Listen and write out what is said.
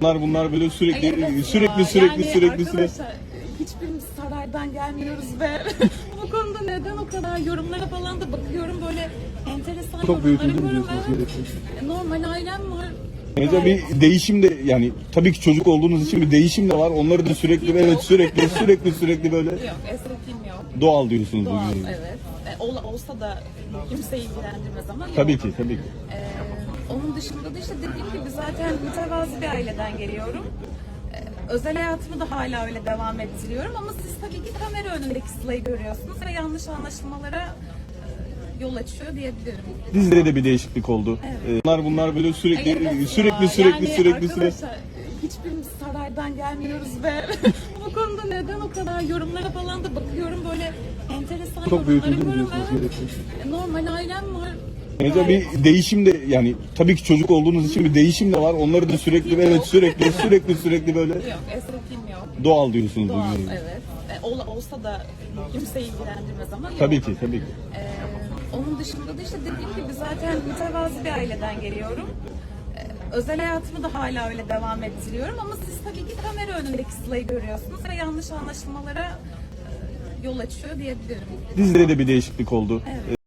Bunlar bunlar böyle sürekli sürekli ya. sürekli yani sürekli sürekli. arkadaşlar, Hiçbirimiz saraydan gelmiyoruz ve bu konuda neden o kadar yorumlara falan da bakıyorum böyle enteresan Çok yorumları üzüldüm görüyorum. diyorsunuz, Evet. Normal ailem var. Mesela bir değişim de yani tabii ki çocuk olduğunuz için bir değişim de var. Onları da sürekli evet sürekli sürekli sürekli böyle Yok estetiğim yok. doğal diyorsunuz Doğal bugün. evet. E, ola- olsa da kimseyi ilgilendirmez ama yok. Tabii ki tabii ki. Ee, onun dışında da işte dediğim gibi zaten mütevazi bir aileden geliyorum. Ee, özel hayatımı da hala öyle devam ettiriyorum ama siz tabii ki kamera önündeki Sıla'yı görüyorsunuz ve yanlış anlaşılmalara e, yol açıyor diyebilirim. Dizide de bir değişiklik oldu. Evet. Ee, Bunlar bunlar böyle sürekli Ay, evet sürekli ya. sürekli yani sürekli sürekli. Hiçbirimiz saraydan gelmiyoruz ve bu konuda neden o kadar yorumlara falan da bakıyorum böyle enteresan Çok üzüldüm görüyorum. Normal ailem var. Mesela bir değişim de yani tabii ki çocuk olduğunuz için bir değişim de var. Onları da sürekli evet sürekli sürekli sürekli böyle Yok estetiğim yok. doğal diyorsunuz Doğal bugün. evet. E, ola- olsa da kimseyi ilgilendirmez ama yok. Tabii ki tabii ki. Ee, onun dışında da işte dediğim gibi zaten mütevazi bir aileden geliyorum. Ee, özel hayatımı da hala öyle devam ettiriyorum ama siz tabii ki kamera önündeki Sıla'yı görüyorsunuz ve yanlış anlaşılmalara e, yol açıyor diyebilirim. Dizide de bir değişiklik oldu. Evet.